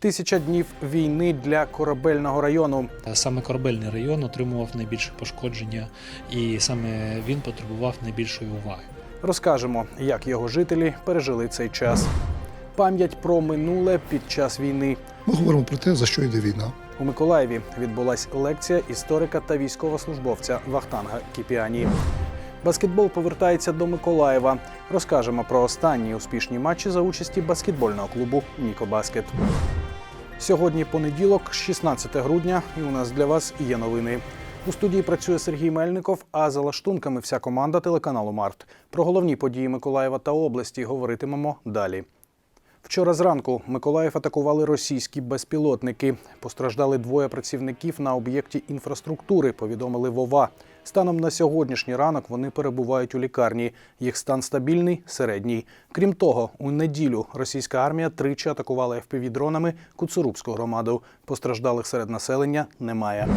Тисяча днів війни для корабельного району. Саме корабельний район отримував найбільше пошкодження, і саме він потребував найбільшої уваги. Розкажемо, як його жителі пережили цей час. Пам'ять про минуле під час війни. Ми говоримо про те, за що йде війна. У Миколаєві відбулась лекція історика та військовослужбовця Вахтанга Кіпіані. Баскетбол повертається до Миколаєва. Розкажемо про останні успішні матчі за участі баскетбольного клубу Ніко Баскет. Сьогодні понеділок, 16 грудня, і у нас для вас є новини. У студії працює Сергій Мельников, а за лаштунками вся команда телеканалу Март. Про головні події Миколаєва та області говоритимемо далі. Вчора зранку Миколаїв атакували російські безпілотники. Постраждали двоє працівників на об'єкті інфраструктури. Повідомили Вова. Станом на сьогоднішній ранок вони перебувають у лікарні. Їх стан стабільний, середній. Крім того, у неділю російська армія тричі атакувала ФПВ-дронами Куцурубську громаду. Постраждалих серед населення немає.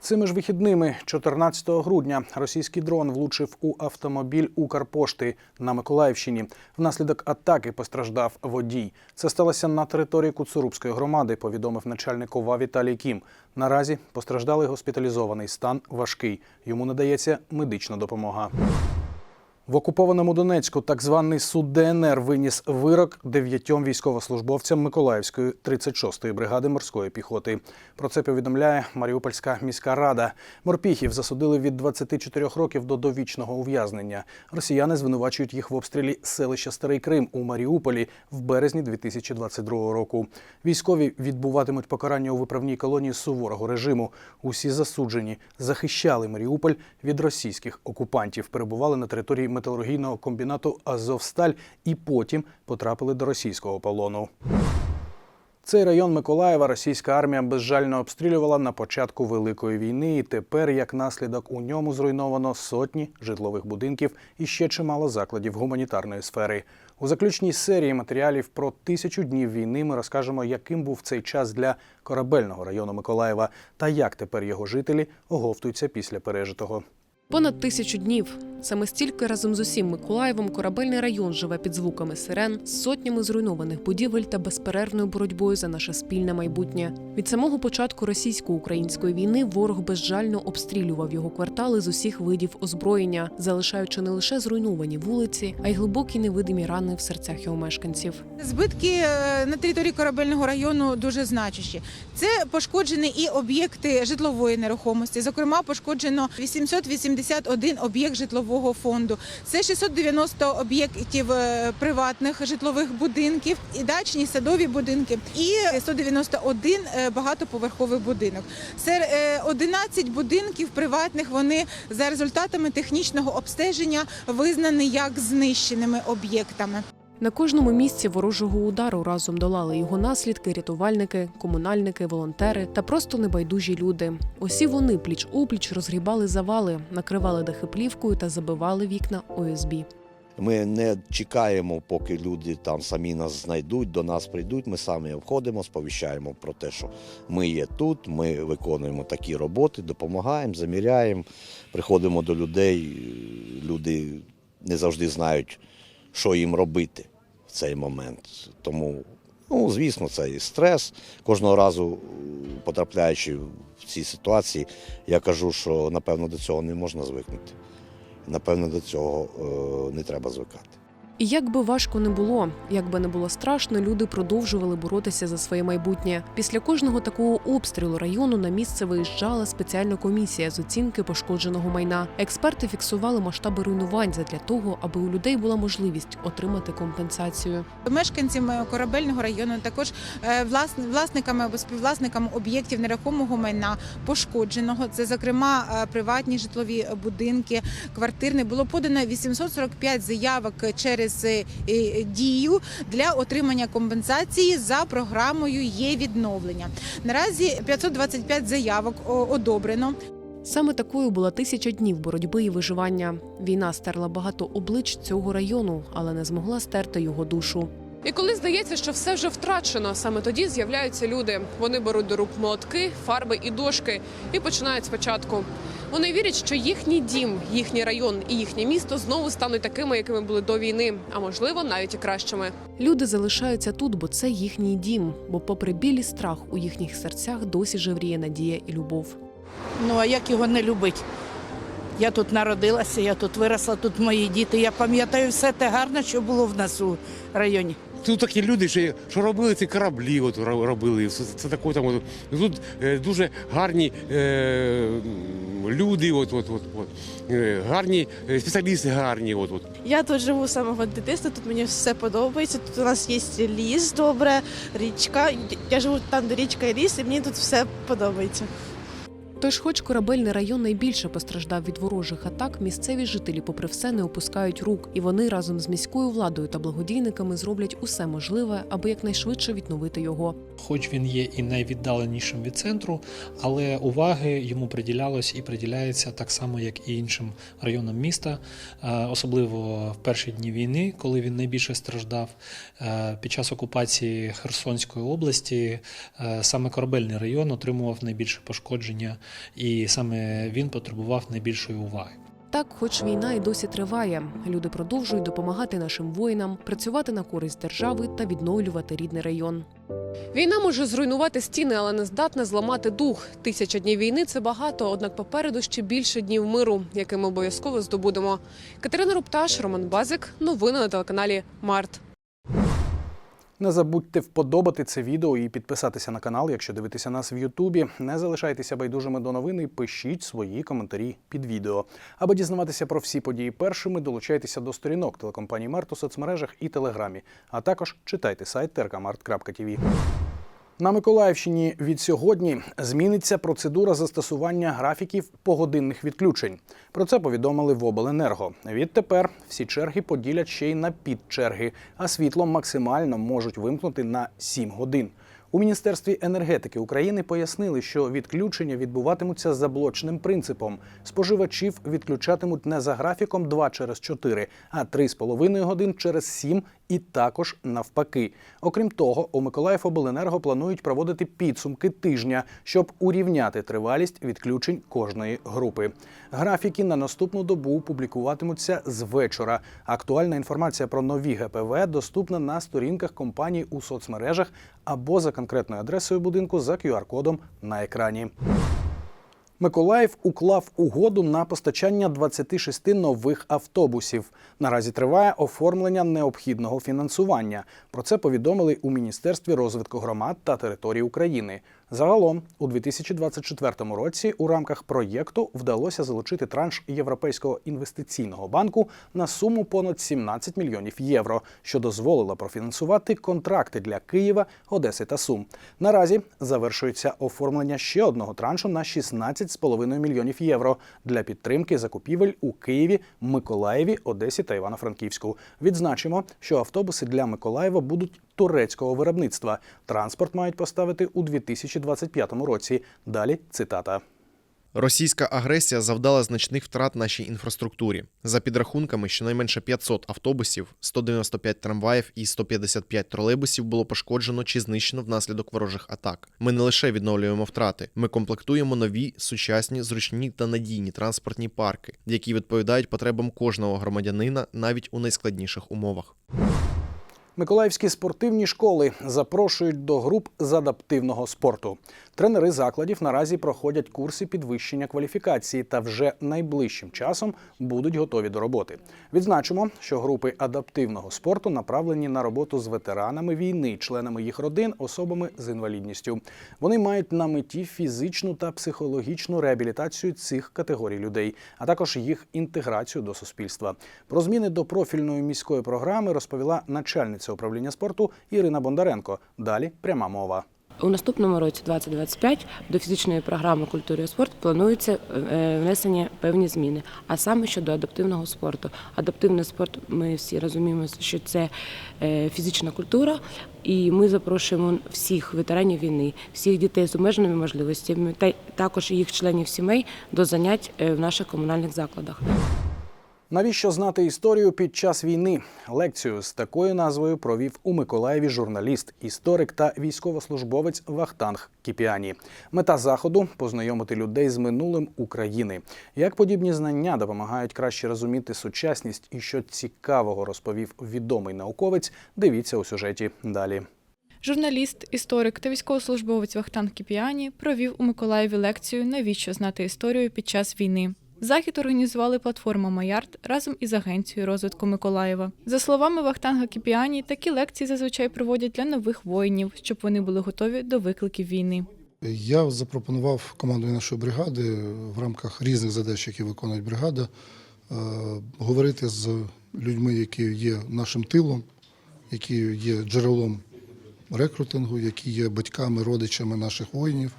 Цими ж вихідними, 14 грудня, російський дрон влучив у автомобіль Укрпошти на Миколаївщині. Внаслідок атаки постраждав водій. Це сталося на території Куцурубської громади, повідомив начальник ОВА Віталій Кім. Наразі постраждалий госпіталізований стан важкий. Йому надається медична допомога. В окупованому Донецьку так званий суд ДНР виніс вирок дев'ятьом військовослужбовцям Миколаївської 36-ї бригади морської піхоти. Про це повідомляє Маріупольська міська рада. Морпіхів засудили від 24 років до довічного ув'язнення. Росіяни звинувачують їх в обстрілі селища Старий Крим у Маріуполі в березні 2022 року. Військові відбуватимуть покарання у виправній колонії суворого режиму. Усі засуджені захищали Маріуполь від російських окупантів, перебували на території металургійного комбінату Азовсталь і потім потрапили до російського полону. Цей район Миколаєва російська армія безжально обстрілювала на початку Великої війни, і тепер, як наслідок, у ньому зруйновано сотні житлових будинків і ще чимало закладів гуманітарної сфери. У заключній серії матеріалів про тисячу днів війни ми розкажемо, яким був цей час для корабельного району Миколаєва та як тепер його жителі оговтуються після пережитого. Понад тисячу днів. Саме стільки разом з усім Миколаєвом корабельний район живе під звуками сирен, сотнями зруйнованих будівель та безперервною боротьбою за наше спільне майбутнє. Від самого початку російсько-української війни ворог безжально обстрілював його квартали з усіх видів озброєння, залишаючи не лише зруйновані вулиці, а й глибокі невидимі рани в серцях його мешканців. Збитки е, на території корабельного району дуже значущі. Це пошкоджені і об'єкти житлової нерухомості. Зокрема, пошкоджено 881 об'єкт житлового фонду. Це 690 об'єктів е, приватних житлових будинків, і дачні садові будинки, і 191 е, багатоповерховий будинок. Це е, 11 будинків приватних. Вони за результатами технічного обстеження визнані як знищеними об'єктами. На кожному місці ворожого удару разом долали його наслідки рятувальники, комунальники, волонтери та просто небайдужі люди. Усі вони пліч опліч розгрібали завали, накривали дахи плівкою та забивали вікна ОСБ. Ми не чекаємо, поки люди там самі нас знайдуть, до нас прийдуть. Ми самі входимо, сповіщаємо про те, що ми є тут, ми виконуємо такі роботи, допомагаємо, заміряємо, приходимо до людей. Люди не завжди знають, що їм робити в цей момент. Тому, ну, звісно, це і стрес. Кожного разу, потрапляючи в ці ситуації, я кажу, що напевно до цього не можна звикнути. Напевно, до цього е, не треба звикати. І як би важко не було, як би не було страшно, люди продовжували боротися за своє майбутнє. Після кожного такого обстрілу району на місце виїжджала спеціальна комісія з оцінки пошкодженого майна. Експерти фіксували масштаби руйнувань задля того, аби у людей була можливість отримати компенсацію. Мешканцями корабельного району, також е, власниками або співвласниками об'єктів нерухомого майна пошкодженого. Це, зокрема, е, приватні житлові будинки, квартирні. Було подано 845 заявок через е, е, дію для отримання компенсації за програмою є відновлення. Наразі 525 заявок одобрено. Саме такою була тисяча днів боротьби і виживання. Війна стерла багато облич цього району, але не змогла стерти його душу. І коли здається, що все вже втрачено, саме тоді з'являються люди. Вони беруть до рук молотки, фарби і дошки і починають спочатку. Вони вірять, що їхній дім, їхній район і їхнє місто знову стануть такими, якими були до війни, а можливо навіть і кращими. Люди залишаються тут, бо це їхній дім. Бо, попри білі страх, у їхніх серцях досі живріє надія і любов. Ну а як його не любить? Я тут народилася, я тут виросла, тут мої діти. Я пам'ятаю все те гарне, що було в нас у районі. Тут такі люди, що, що робили ці кораблі, от робили. Це, таке там. От. Тут е, дуже гарні е, люди, от, от, от, от. Е, гарні е, спеціалісти, гарні. От, от. Я тут живу з самого дитинства, тут мені все подобається. Тут у нас є ліс добре, річка. Я живу там, де річка і ліс, і мені тут все подобається. Тож, хоч корабельний район найбільше постраждав від ворожих атак, місцеві жителі, попри все, не опускають рук, і вони разом з міською владою та благодійниками зроблять усе можливе, аби якнайшвидше відновити його. Хоч він є і найвіддаленішим від центру, але уваги йому приділялось і приділяється так само, як і іншим районам міста, Е, особливо в перші дні війни, коли він найбільше страждав. Е, Під час окупації Херсонської області е, саме корабельний район отримував найбільше пошкодження, і саме він потребував найбільшої уваги. Так, хоч війна і досі триває, люди продовжують допомагати нашим воїнам, працювати на користь держави та відновлювати рідний район. Війна може зруйнувати стіни, але не здатна зламати дух. Тисяча днів війни це багато, однак попереду ще більше днів миру, який ми обов'язково здобудемо. Катерина Рупташ, Роман Базик. Новини на телеканалі Март. Не забудьте вподобати це відео і підписатися на канал, якщо дивитеся нас в Ютубі. Не залишайтеся байдужими до новини пишіть свої коментарі під відео. Аби дізнаватися про всі події першими, долучайтеся до сторінок телекомпанії Март у соцмережах і Телеграмі, а також читайте сайт terkamart.tv. На Миколаївщині від сьогодні зміниться процедура застосування графіків погодинних відключень. Про це повідомили в обленерго. Відтепер всі черги поділять ще й на підчерги, а світло максимально можуть вимкнути на 7 годин. У Міністерстві енергетики України пояснили, що відключення відбуватимуться за блочним принципом. Споживачів відключатимуть не за графіком 2 через 4, а 3,5 годин через 7 і також навпаки. Окрім того, у Миколаївобленерго планують проводити підсумки тижня, щоб урівняти тривалість відключень кожної групи. Графіки на наступну добу публікуватимуться з вечора. Актуальна інформація про нові ГПВ доступна на сторінках компанії у соцмережах або за конкретною адресою будинку за QR-кодом на екрані. Миколаїв уклав угоду на постачання 26 нових автобусів. Наразі триває оформлення необхідного фінансування. Про це повідомили у Міністерстві розвитку громад та територій України. Загалом у 2024 році у рамках проєкту вдалося залучити транш Європейського інвестиційного банку на суму понад 17 мільйонів євро, що дозволило профінансувати контракти для Києва, Одеси та Сум. Наразі завершується оформлення ще одного траншу на 16,5 мільйонів євро для підтримки закупівель у Києві, Миколаєві, Одесі та Івано-Франківську. Відзначимо, що автобуси для Миколаєва будуть турецького виробництва. Транспорт мають поставити у 2025 році. Далі цитата. Російська агресія завдала значних втрат нашій інфраструктурі. За підрахунками, щонайменше 500 автобусів, 195 трамваїв і 155 тролейбусів було пошкоджено чи знищено внаслідок ворожих атак. Ми не лише відновлюємо втрати, ми комплектуємо нові, сучасні, зручні та надійні транспортні парки, які відповідають потребам кожного громадянина навіть у найскладніших умовах. Миколаївські спортивні школи запрошують до груп з адаптивного спорту. Тренери закладів наразі проходять курси підвищення кваліфікації та вже найближчим часом будуть готові до роботи. Відзначимо, що групи адаптивного спорту направлені на роботу з ветеранами війни, членами їх родин, особами з інвалідністю. Вони мають на меті фізичну та психологічну реабілітацію цих категорій людей, а також їх інтеграцію до суспільства. Про зміни до профільної міської програми розповіла начальниця управління спорту Ірина Бондаренко. Далі пряма мова. У наступному році, 2025, до фізичної програми культури і спорту планується е, внесення певні зміни, а саме щодо адаптивного спорту. Адаптивний спорт, ми всі розуміємо, що це е, фізична культура, і ми запрошуємо всіх ветеранів війни, всіх дітей з обмеженими можливостями та також їх членів сімей до занять е, в наших комунальних закладах. Навіщо знати історію під час війни? Лекцію з такою назвою провів у Миколаєві журналіст, історик та військовослужбовець Вахтанг Кіпіані. Мета заходу познайомити людей з минулим України. Як подібні знання допомагають краще розуміти сучасність і що цікавого розповів відомий науковець. Дивіться у сюжеті далі. Журналіст, історик та військовослужбовець Вахтанг Кіпіані провів у Миколаєві лекцію Навіщо знати історію під час війни. Захід організували платформа Маярд разом із агенцією розвитку Миколаєва. За словами Вахтанга Кіпіані, такі лекції зазвичай проводять для нових воїнів, щоб вони були готові до викликів війни. Я запропонував командою нашої бригади в рамках різних задач, які виконує бригада, е, говорити з людьми, які є нашим тилом, які є джерелом рекрутингу, які є батьками, родичами наших воїнів,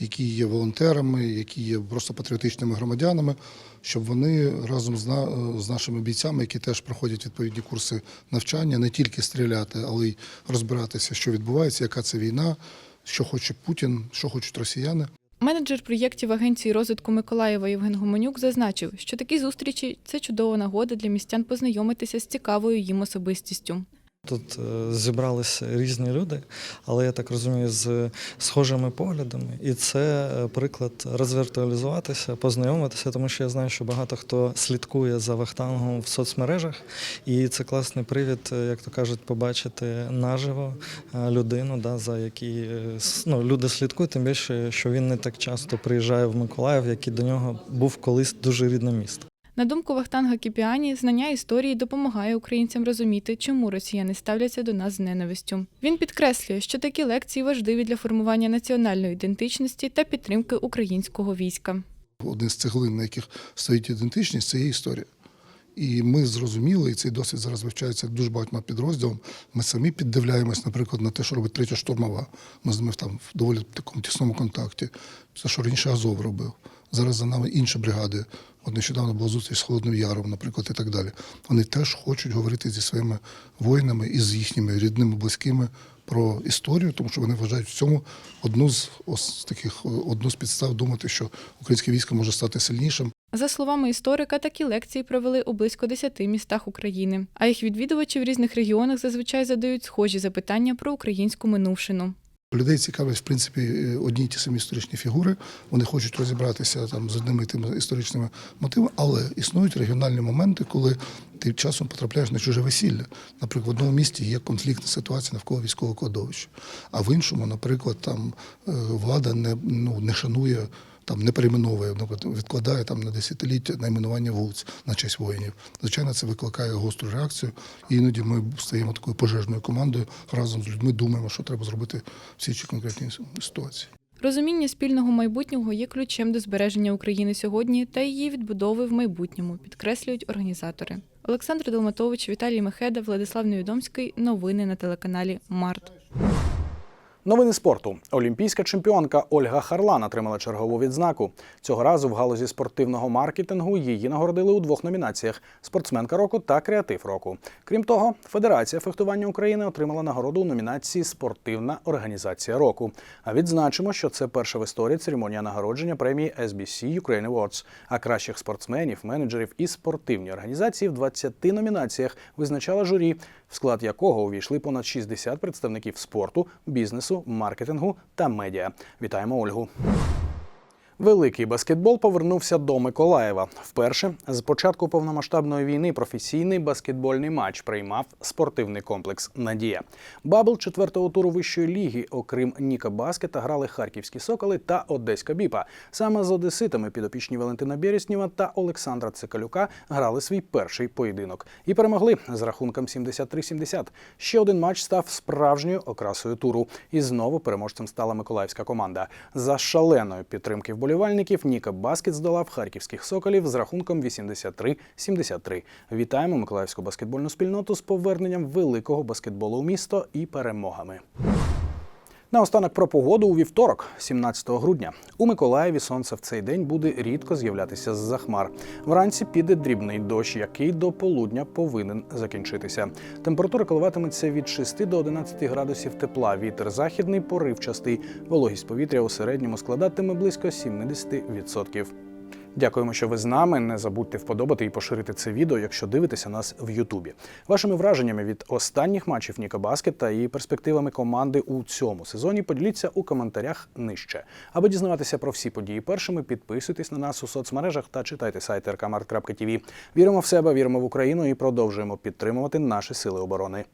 які є волонтерами, які є просто патріотичними громадянами, щоб вони разом з, на- з нашими бійцями, які теж проходять відповідні курси навчання, не тільки стріляти, але й розбиратися, що відбувається, яка це війна, що хоче Путін, що хочуть росіяни. Менеджер проєктів агенції розвитку Миколаєва Євген Гуменюк зазначив, що такі зустрічі це чудова нагода для містян познайомитися з цікавою їм особистістю. Тут е, зібралися різні люди, але я так розумію, з схожими поглядами. І це е, приклад розвіртуалізуватися, познайомитися, тому що я знаю, що багато хто слідкує за вахтангом в соцмережах, і це класний привід, е, як то кажуть, побачити наживо людину, да, за які ну, люди слідкують, тим більше, що він не так часто приїжджає в Миколаїв, який до нього був колись дуже рідне місто. На думку Вахтанга Кіпіані, знання історії допомагає українцям розуміти, чому росіяни ставляться до нас з ненавистю. Він підкреслює, що такі лекції важливі для формування національної ідентичності та підтримки українського війська. Один з цеглин, на яких стоїть ідентичність, це є історія. І ми зрозуміли, і цей досвід зараз вивчається дуже багатьма підрозділом. Ми самі піддивляємось, наприклад, на те, що робить третя штурмова. Ми з ними там в доволі такому тісному контакті. Це що раніше Азов робив. Зараз за нами інші бригади. От нещодавно була зустріч з Холодним Яром, наприклад, і так далі. Вони теж хочуть говорити зі своїми воїнами і з їхніми рідними, близькими про історію, тому що вони вважають в цьому одну з ось таких одну з підстав думати, що українське військо може стати сильнішим. За словами історика, такі лекції провели у близько 10 містах України. А їх відвідувачі в різних регіонах зазвичай задають схожі запитання про українську минувшину. Людей цікавлять, в принципі, е, одні й ті самі історичні фігури. Вони хочуть розібратися там з одними і тими історичними мотивами, але існують регіональні моменти, коли ти часом потрапляєш на чуже весілля. Наприклад, в одному місті є конфліктна ситуація навколо військового кладовища, а в іншому, наприклад, там е, влада не, ну, не шанує. Там не перейменовує, відкладає там на десятиліття найменування вулиць на честь воїнів. Звичайно, це викликає гостру реакцію. І іноді ми стаємо такою пожежною командою разом з людьми, думаємо, що треба зробити в цій конкретній ситуації. Розуміння спільного майбутнього є ключем до збереження України сьогодні та її відбудови в майбутньому, підкреслюють організатори. Олександр Долматович, Віталій Мехеда, Владислав Невідомський. Новини на телеканалі Март. Новини спорту. Олімпійська чемпіонка Ольга Харлан отримала чергову відзнаку. Цього разу в галузі спортивного маркетингу її нагородили у двох номінаціях: спортсменка року та креатив року. Крім того, Федерація фехтування України отримала нагороду у номінації Спортивна організація року. А відзначимо, що це перша в історії церемонія нагородження премії SBC Ukraine Awards. А кращих спортсменів, менеджерів і спортивні організації в 20 номінаціях визначала журі, в склад якого увійшли понад 60 представників спорту, бізнесу, маркетингу та медіа. Вітаємо Ольгу. Великий баскетбол повернувся до Миколаєва. Вперше з початку повномасштабної війни професійний баскетбольний матч приймав спортивний комплекс Надія. Бабл четвертого туру вищої ліги, окрім Ніка Баскета, грали харківські соколи та Одеська Біпа. Саме з одеситами підопічні Валентина Береснєва та Олександра Цикалюка грали свій перший поєдинок і перемогли з рахунком 73-70. Ще один матч став справжньою окрасою туру. І знову переможцем стала миколаївська команда. За шаленої підтримки вболівальників Ніка Баскет здолав харківських соколів з рахунком 83-73. Вітаємо миколаївську баскетбольну спільноту з поверненням великого баскетболу у місто і перемогами. Наостанок про погоду у вівторок, 17 грудня. У Миколаєві сонце в цей день буде рідко з'являтися з-за хмар. Вранці піде дрібний дощ, який до полудня повинен закінчитися. Температура коливатиметься від 6 до 11 градусів тепла. Вітер західний поривчастий. Вологість повітря у середньому складатиме близько 70%. Дякуємо, що ви з нами. Не забудьте вподобати і поширити це відео, якщо дивитеся нас в Ютубі. Вашими враженнями від останніх матчів Ніка Баскет та перспективами команди у цьому сезоні поділіться у коментарях нижче. Аби дізнаватися про всі події першими, підписуйтесь на нас у соцмережах та читайте сайт rkmart.tv. Віримо в себе, віримо в Україну і продовжуємо підтримувати наші сили оборони.